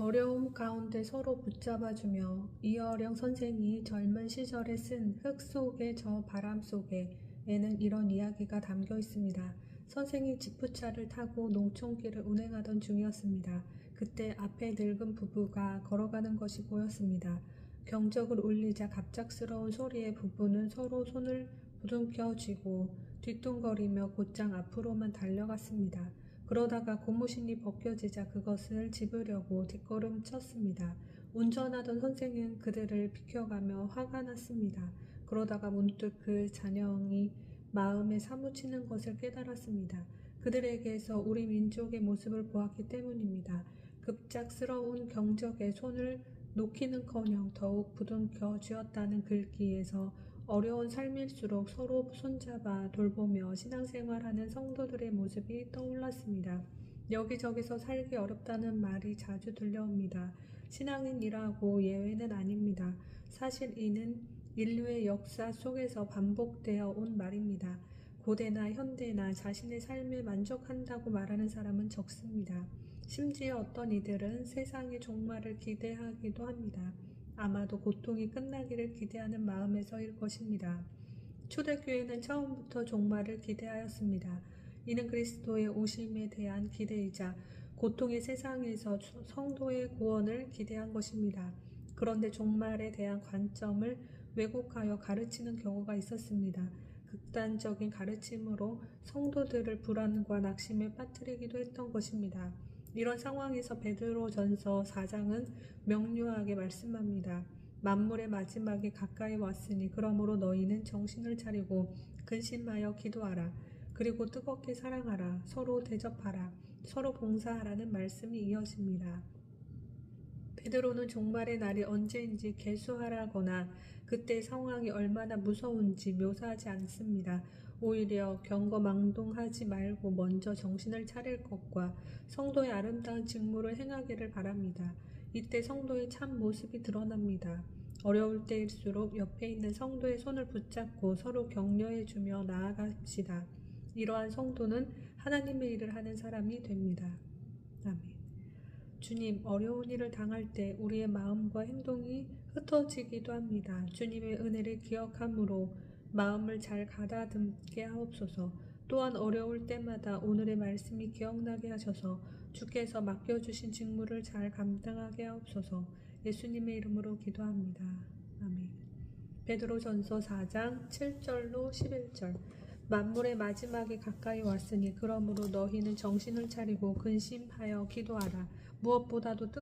어려움 가운데 서로 붙잡아주며 이어령 선생이 젊은 시절에 쓴 흙 속의 저 바람 속에에는 이런 이야기가 담겨 있습니다. 선생이 지프차를 타고 농촌길을 운행하던 중이었습니다. 그때 앞에 늙은 부부가 걸어가는 것이 보였습니다. 경적을 울리자 갑작스러운 소리에 부부는 서로 손을 부둥켜 쥐고 뒤뚱거리며 곧장 앞으로만 달려갔습니다. 그러다가 고무신이 벗겨지자 그것을 집으려고 뒷걸음 쳤습니다. 운전하던 선생은 그들을 비켜가며 화가 났습니다. 그러다가 문득 그 잔영이 마음에 사무치는 것을 깨달았습니다. 그들에게서 우리 민족의 모습을 보았기 때문입니다. 급작스러운 경적에 손을 놓기는커녕 더욱 부둥켜 쥐었다는 글귀에서 어려운 삶일수록 서로 손잡아 돌보며 신앙생활하는 성도들의 모습이 떠올랐습니다. 여기저기서 살기 어렵다는 말이 자주 들려옵니다. 신앙인이라고 예외는 아닙니다. 사실 이는 인류의 역사 속에서 반복되어 온 말입니다. 고대나 현대나 자신의 삶에 만족한다고 말하는 사람은 적습니다. 심지어 어떤 이들은 세상의 종말을 기대하기도 합니다. 아마도 고통이 끝나기를 기대하는 마음에서일 것입니다. 초대교회는 처음부터 종말을 기대하였습니다. 이는 그리스도의 오심에 대한 기대이자 고통의 세상에서 성도의 구원을 기대한 것입니다. 그런데 종말에 대한 관점을 왜곡하여 가르치는 경우가 있었습니다. 극단적인 가르침으로 성도들을 불안과 낙심에 빠뜨리기도 했던 것입니다. 이런 상황에서 베드로전서 4장은 명료하게 말씀합니다. 만물의 마지막이 가까이 왔으니 그러므로 너희는 정신을 차리고 근심하여 기도하라. 그리고 뜨겁게 사랑하라. 서로 대접하라. 서로 봉사하라는 말씀이 이어집니다. 베드로는 종말의 날이 언제인지 개수하라거나 그때 상황이 얼마나 무서운지 묘사하지 않습니다. 오히려 경거망동하지 말고 먼저 정신을 차릴 것과 성도의 아름다운 직무를 행하기를 바랍니다. 이때 성도의 참 모습이 드러납니다. 어려울 때일수록 옆에 있는 성도의 손을 붙잡고 서로 격려해 주며 나아갑시다. 이러한 성도는 하나님의 일을 하는 사람이 됩니다. 아멘. 주님, 어려운 일을 당할 때 우리의 마음과 행동이 흩어지기도 합니다. 주님의 은혜를 기억함으로 마음을 잘 가다듬게 하옵소서. 또한 어려울 때마다 오늘의 말씀이 기억나게 하셔서 주께서 맡겨주신 직무를 잘 감당하게 하옵소서. 예수님의 이름으로 기도합니다. 아멘. 베드로전서 4장 7절로 11절. 만물의 마지막이 가까이 왔으니 그러므로 너희는 정신을 차리고 근심하여 기도하라. 무엇보다도